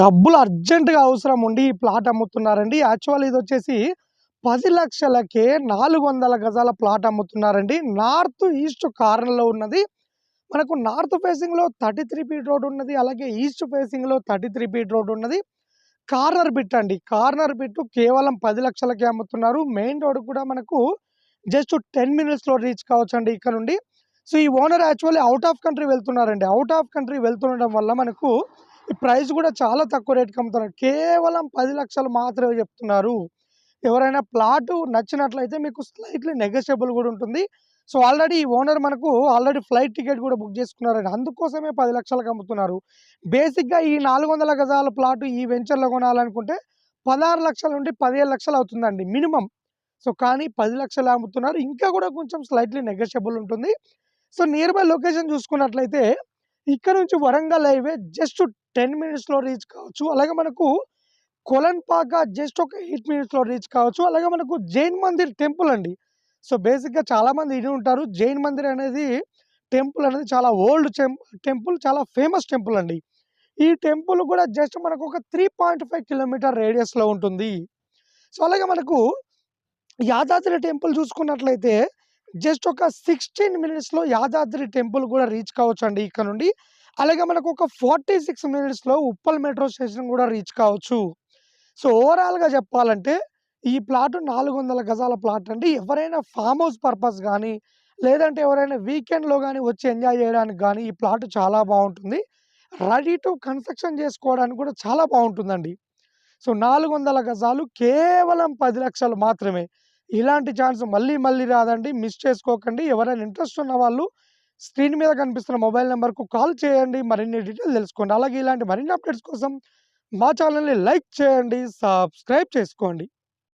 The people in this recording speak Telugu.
డబ్బులు అర్జెంట్‌గా అవసరం ఉండి ఈ ప్లాట్ అమ్ముతున్నారండి. యాక్చువల్ ఇది వచ్చేసి పది లక్షలకే నాలుగు వందల గజాల ప్లాట్ అమ్ముతున్నారండి. నార్త్ ఈస్ట్ కార్నర్‌లో ఉన్నది. మనకు నార్త్ ఫేసింగ్‌లో 33 ఫీట్ రోడ్ ఉన్నది. అలాగే ఈస్ట్ ఫేసింగ్‌లో 33 ఫీట్ రోడ్ ఉన్నది. కార్నర్ బిట్ అండి. కార్నర్ బిట్ కేవలం పది లక్షలకే అమ్ముతున్నారు. మెయిన్ రోడ్ కూడా మనకు జస్ట్ 10 మినిట్స్‌లో రీచ్ కావచ్చండి ఇక్కడ నుండి. సో, ఈ owner actually out of country వెళ్తున్నారండి. అవుట్ ఆఫ్ కంట్రీ వెళ్తుండడం వల్ల మనకు ప్రైస్ కూడా చాలా తక్కువ రేట్‌కి అమ్ముతున్నారు. కేవలం పది లక్షలు మాత్రమే చెప్తున్నారు. ఎవరైనా ప్లాటు నచ్చినట్లయితే మీకు స్లైట్‌లీ నెగోషియబుల్ కూడా ఉంటుంది. సో, ఆల్రెడీ ఈ ఓనర్ మనకు ఆల్రెడీ ఫ్లైట్ టికెట్ కూడా బుక్ చేసుకున్నారండి. అందుకోసమే పది లక్షలకు అమ్ముతున్నారు. బేసిక్‌గా ఈ 400 గజాల ప్లాటు ఈ వెంచర్‌లో కొనాలనుకుంటే పదహారు లక్షల నుండి 17,00,000 అవుతుందండి మినిమమ్. సో, కానీ పది లక్షలు అమ్ముతున్నారు. ఇంకా కూడా కొంచెం స్లైట్‌లీ నెగోషియబుల్ ఉంటుంది. సో, నియర్ బై లొకేషన్ చూసుకున్నట్లయితే ఇక్కడ నుంచి వరంగల్ హైవే జస్ట్ 10 మినిట్స్‌లో రీచ్ కావచ్చు. అలాగే మనకు కొలన్పాక జస్ట్ ఒక ఎయిట్ మినిట్స్‌లో రీచ్ కావచ్చు. అలాగే మనకు జైన్ మందిర్ టెంపుల్ అండి. సో, బేసిక్‌గా చాలామంది ఇది ఉంటారు. జైన్ మందిర్ అనేది టెంపుల్ అనేది చాలా ఓల్డ్ టెంపుల్ చాలా ఫేమస్ టెంపుల్ అండి. ఈ టెంపుల్ కూడా జస్ట్ మనకు ఒక 3.5 కిలోమీటర్ రేడియస్‌లో ఉంటుంది. సో, అలాగే మనకు యాదాద్రి టెంపుల్ చూసుకున్నట్లయితే జస్ట్ ఒక 16 మినిట్స్‌లో యాదాద్రి టెంపుల్ కూడా రీచ్ కావచ్చు అండి ఇక్కడ నుండి. అలాగే మనకు ఒక 46 మినిట్స్‌లో ఉప్పల్ మెట్రో స్టేషన్ కూడా రీచ్ కావచ్చు. సో, ఓవరాల్‌గా చెప్పాలంటే ఈ ప్లాట్ 400 గజాల ప్లాట్ అండి. ఎవరైనా ఫామ్ హౌస్ పర్పస్ కానీ లేదంటే ఎవరైనా వీకెండ్‌లో కానీ వచ్చి ఎంజాయ్ చేయడానికి కానీ ఈ ప్లాట్ చాలా బాగుంటుంది రెడీ టు కన్‌స్ట్రక్షన్ చేసుకోవడానికి కూడా చాలా బాగుంటుందండి సో, 400 గజాలు కేవలం పది లక్షలు మాత్రమే. ఇలాంటి ఛాన్స్ మళ్ళీ మళ్ళీ రాదండి. మిస్ చేసుకోకండి. ఎవరైనా ఇంట్రెస్ట్ ఉన్నవాళ్ళు స్క్రీన్ మీద కనిపిస్తున్న మొబైల్ నెంబర్కు కాల్ చేయండి. మరిన్ని డీటెయిల్ తెలుసుకోండి. అలాగే ఇలాంటి మరిన్ని అప్డేట్స్ కోసం మా ఛానల్ని లైక్ చేయండి. సబ్స్క్రైబ్ చేసుకోండి.